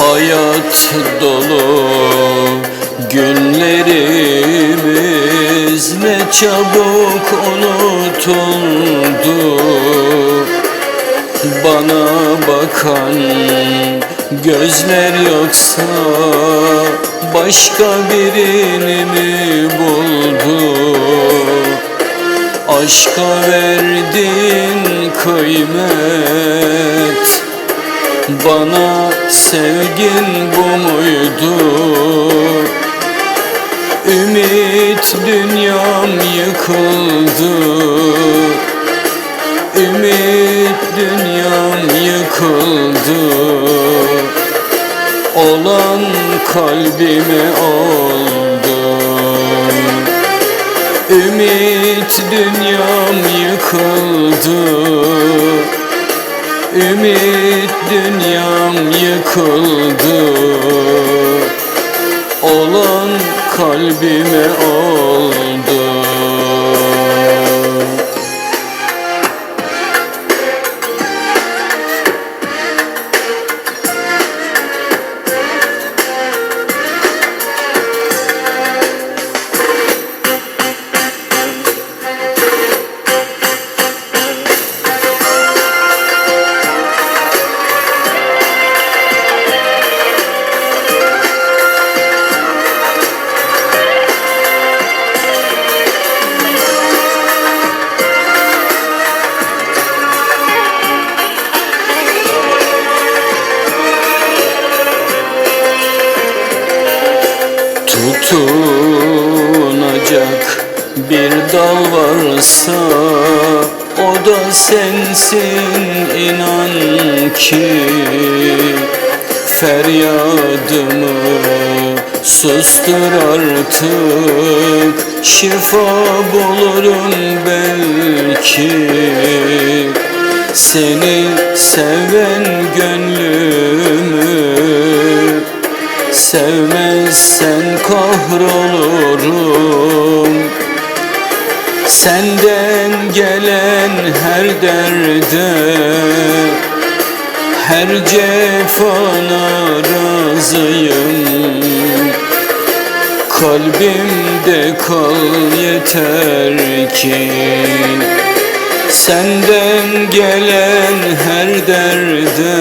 Hayat dolu. Günlerimiz ne çabuk unutuldu. Bana bakan gözler yoksa başka birini mi buldu? Aşka verdin kıymet bana sevgin bu muydu? Ümit dünyam yıkıldı. Ümit dünyam yıkıldı. Olan kalbime oldu. Ümit dünyam yıkıldı Ümit dünyam yıkıldı. Olan kalbime oldu Tutunacak bir dal varsa O da sensin inan ki. Feryadımı sustur artık Şifa bulurum belki. Seni seven gönlümü Sevmezsen kahrolurum. Senden gelen her derde Her cefana razıyım. Kalbimde kal yeter ki Senden gelen her derde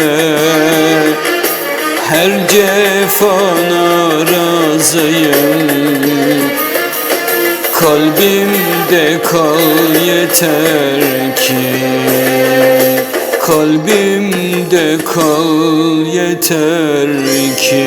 her cefana razıyım. Kalbimde kal yeter ki. Kalbimde kal yeter ki